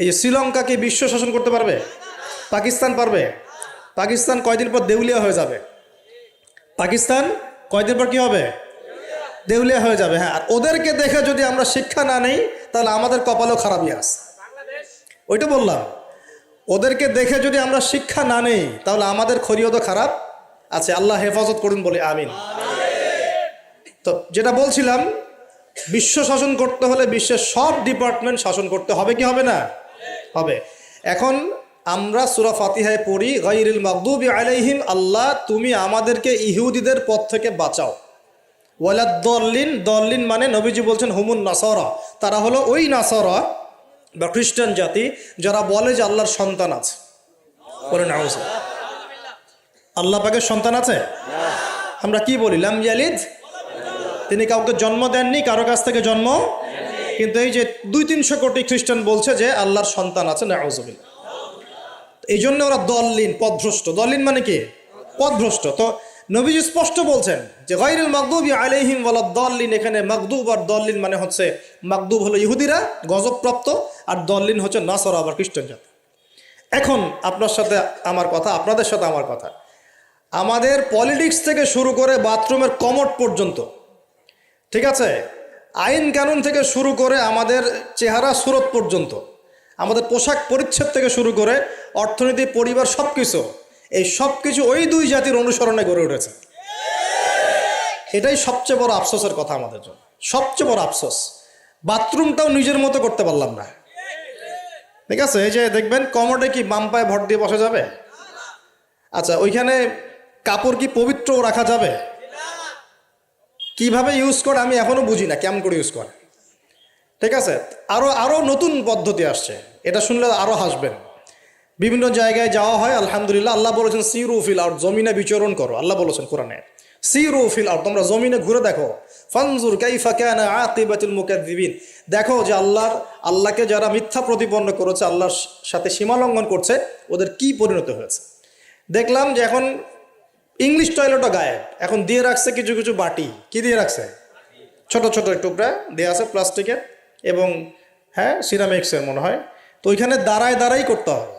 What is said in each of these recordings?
এই যে শ্রীলঙ্কাকে বিশ্ব শাসন করতে পারবে? পাকিস্তান পারবে? পাকিস্তান কয়দিন পর দেউলিয়া হয়ে যাবে? পাকিস্তান কয়দিন পর কি হবে? দেউলিয়া হয়ে যাবে হ্যাঁ। আর ওদেরকে দেখে যদি আমরা শিক্ষা না নেই, তাহলে আমাদের কপালও খারাপই আস ওইটা বললাম। ওদেরকে দেখে যদি আমরা শিক্ষা না নেই, তাহলে আমাদের খরিও তো খারাপ। আছে আল্লাহ হেফাজত করুন বলে, আমিন। তো যেটা বলছিলাম, বিশ্ব শাসন করতে হলে বিশ্বের সব ডিপার্টমেন্ট শাসন করতে হবে, কি হবে না? হবে। এখন আমরা সুরা ফাতিহায় পড়ি গাইরিল মাকদুবি আলাইহিম আল্লাহ তুমি আমাদেরকে ইহুদিদের পথ থেকে বাঁচাও। ওয়ালা দল্লিন দল্লিন মানে নবীজি বলছেন হুমুন নাসরা। তারা হলো ওই নাসরা বা খ্রিস্টান জাতি যারা বলে যে আল্লাহর সন্তান আছে। বলে না আল্লাহ পাকের সন্তান আছে? আমরা কি বলি? লাম ইয়ালিদ? তিনি কাউকে জন্ম দেননি কারও কাছ থেকে জন্ম কিন্তু এই যে দুই তিনশো কোটি খ্রিস্টান বলছে যে আল্লাহর সন্তান আছে না এই জন্য ওরা দলিন পদভ্রষ্ট। দলিন মানে কি? পদভ্রষ্ট। তো নবীজি স্পষ্ট বলছেন যে গাইরুল মাকদুবি আলাইহিম ওয়ালা দলিন এখানে মাকদুব আর দলিন মানে হচ্ছে মাকদুব হলো ইহুদিরা, গজবপ্রাপ্ত, আর দলিন হচ্ছে নাসরা আবার খ্রিস্টান জাতি। এখন আপনার সাথে আমার কথা, আপনাদের সাথে আমার কথা। আমাদের পলিটিক্স থেকে শুরু করে বাথরুমের কমট পর্যন্ত, ঠিক আছে? আইন কানুন থেকে শুরু করে আমাদের চেহারা সুরত পর্যন্ত, আমাদের পোশাক পরিচ্ছদ থেকে শুরু করে অর্থনীতি, পরিবার সব কিছু এই সব কিছু ওই দুই জাতির অনুসরণে গড়ে উঠেছে। এটাই সবচেয়ে বড় আফসোসের কথা আমাদের জন্য। সবচেয়ে বড় আফসোস। বাথরুমটাও নিজের মতো করতে পারলাম না। ঠিক আছে, এই যে দেখবেন, কমোডে কি বাম পায়ে ভর দিয়ে বসা যাবে? আচ্ছা ওইখানে কাপড় কি পবিত্র রাখা যাবে? কীভাবে ইউজ করে আমি এখনও বুঝি না কেমন করে ইউজ করে। ঠিক আছে? আরও আরও নতুন পদ্ধতি আসছে। এটা শুনলে আরও হাসবেন। বিভিন্ন জায়গায় যাওয়া হয়, আলহামদুলিল্লাহ, আল্লাহ বলেছেন, সিরু ফিল আর জমিনে বিচরণ করো। আল্লাহ বলেছেন কোরআনে। সিরু ফিল আর তোমরা জমিনে ঘুরে দেখো। ফানজুর কাইফা কানা আকিবাতুল মুকাদ্দিবিন। দেখো যে আল্লাহর, আল্লাহকে যারা মিথ্যা প্রতিপন্ন করেছে, আল্লাহর সাথে সীমালঙ্ঘন করছে, ওদের কি পরিণত হয়েছে? দেখলাম যে এখন ইংলিশ টয়লেটও গায়েব এখন দিয়ে রাখছে কিছু কিছু বাটি। কি দিয়ে রাখছে? ছোট ছোট টুকরা দেওয়া আছে প্লাস্টিকের এবং হ্যাঁ সিরামিক্সের মনে হয়। তো ওইখানে দাঁড়ায় দাঁড়াই করতে হবে।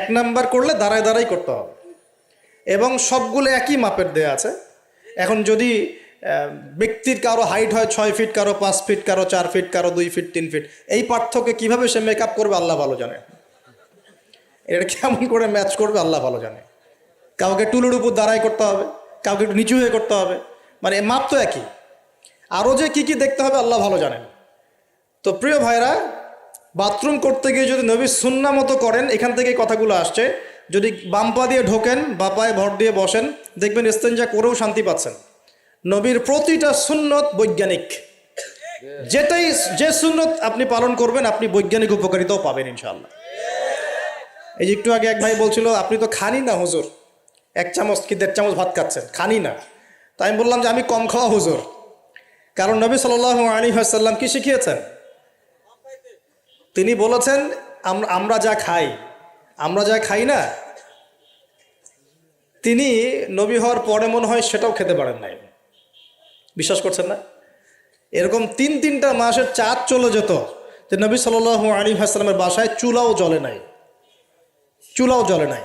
এক নাম্বার করলে দাঁড়ায় দাঁড়াই করতে হবে। এবং সবগুলো একই মাপের দেয়া আছে। এখন যদি ব্যক্তির কারও হাইট হয় ছয় ফিট কারও পাঁচ ফিট কারও চার ফিট কারও দুই ফিট তিন ফিট এই পার্থক্য কীভাবে সে মেকআপ করবে আল্লাহ ভালো জানে। এটা কেমন করে ম্যাচ করবে আল্লাহ ভালো জানে। কাউকে টুলুর উপর দাঁড়াই করতে হবে, কাউকে একটু নিচু হয়ে করতে হবে। মানে মাপ তো একই। আরও যে কি কি দেখতে হবে আল্লাহ ভালো জানেন। তো প্রিয় ভাইরা বাথরুম করতে গিয়ে যদি নবী সুন্না মতো করেন, এখান থেকে কথাগুলো আসছে। যদি বাম পা দিয়ে ঢোকেন, বা পায়ে ভর দিয়ে বসেন, দেখবেন ইস্তেঞ্জা করেও শান্তি পাচ্ছেন। নবীর প্রতিটা সুন্নত বৈজ্ঞানিক। যেটাই, যে সুন্নত আপনি পালন করবেন, আপনি বৈজ্ঞানিক উপকারিতাও পাবেন ইনশাল্লাহ এই যে একটু আগে এক ভাই বলছিল, আপনি তো খানি না, হুজুর। এক চামচ কি দেড় চামচ ভাত খাচ্ছেন? খানি না। তাই আমি বললাম যে আমি কম খাওয়া হুজুর। কারণ নবী সাল আলী সাল্লাম কি শিখিয়েছেন? তিনি বলেছেন আমরা যা খাই, আমরা যা খাই না, তিনি নবী হওয়ার পরে মনে হয় সেটাও খেতে পারেন নাই। বিশ্বাস করছেন না? এরকম তিন তিনটা মাসের চাঁদ চলে যেত যে নবী সাল আলী হাসলামের বাসায় চুলাও জ্বলে নাই। চুলাও জ্বলে নাই।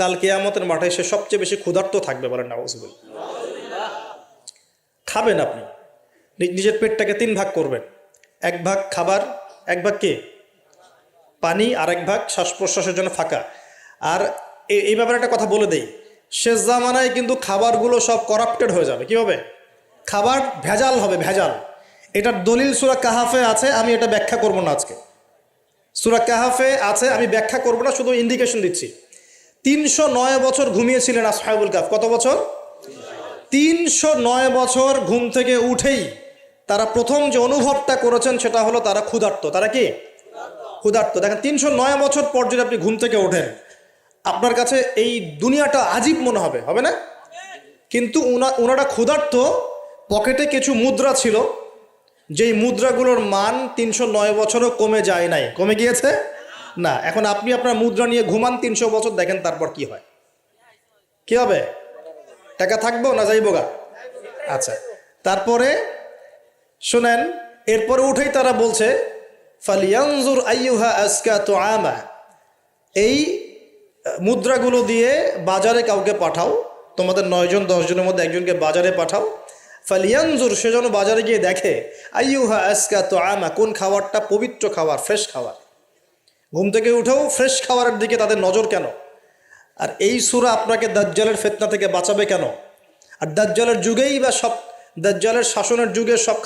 কাল কেয়ামতের মাঠে সে সবচেয়ে বেশি ক্ষুধার্ত থাকবে বলেন নাউজুবিল খাবেন আপনি। নিজের পেটটাকে তিন ভাগ করবেন। এক ভাগ খাবার, এক ভাগ কে? পানি আর এক ভাগ শ্বাস প্রশ্বাসের জন্য ফাঁকা। আর এই ব্যাপারে একটা কথা বলে দেই। শেষ জামানায় কিন্তু খাবারগুলো সব করাপ্টেড হয়ে যাবে। কি হবে খাবার ভেজাল হবে, ভেজাল। এটার দলিল সুরা কাহাফে আছে, আমি এটা ব্যাখ্যা করব না আজকে। সুরা কাহাফে আছে, আমি ব্যাখ্যা করব না, শুধু ইন্ডিকেশন দিচ্ছি। তিনশো নয় বছর ঘুমিয়েছিলেন আসহাবুল কাফ। কত বছর? তিনশো নয় বছর ঘুম থেকে উঠেই তারা প্রথম যে অনুভবটা করেছেন সেটা হলো তারা ক্ষুধার্ত। তারা কি? ক্ষুধার্ত। দেখেন, তিনশো নয় বছর পর যদি আপনি ঘুম থেকে ওঠেন, আপনার কাছে এই দুনিয়াটা আজীব মনে হবে হবে না? কিন্তু ওনারা ক্ষুধার্ত, পকেটে কিছু মুদ্রা ছিল, যেই মুদ্রাগুলোর মান তিনশো নয় বছরও কমে যায় নাই। কমে গিয়েছে? না, এখন আপনি আপনার মুদ্রা নিয়ে ঘুমান তিনশো বছর, দেখেন তারপর কি হয়। কি হবে? টাকা থাকব না যাইবো গা? আচ্ছা তারপরে শোনেন, এরপরে উঠেই তারা বলছে, ফালিয়ানজুর আইয়ুহা আজকা তো আমা এই মুদ্রাগুলো দিয়ে বাজারে কাউকে পাঠাও, তোমাদের নয়জন দশজনের মধ্যে একজনকে বাজারে পাঠাও। ফালিয়ানজুর, সে যেন বাজারে গিয়ে দেখে, আইয়ুহা আজকা তো আমা কোন খাবারটা পবিত্র খাবার, ফ্রেশ খাবার। ঘুম থেকে উঠেও ফ্রেশ খাবারের দিকে তাদের নজর কেন? আর এই সুরা আপনাকে দাজ্জালের ফেতনা থেকে বাঁচাবে কেন? আর দাজ্জালের যুগেই বা সব দাজ্জালের শাসনের যুগে সব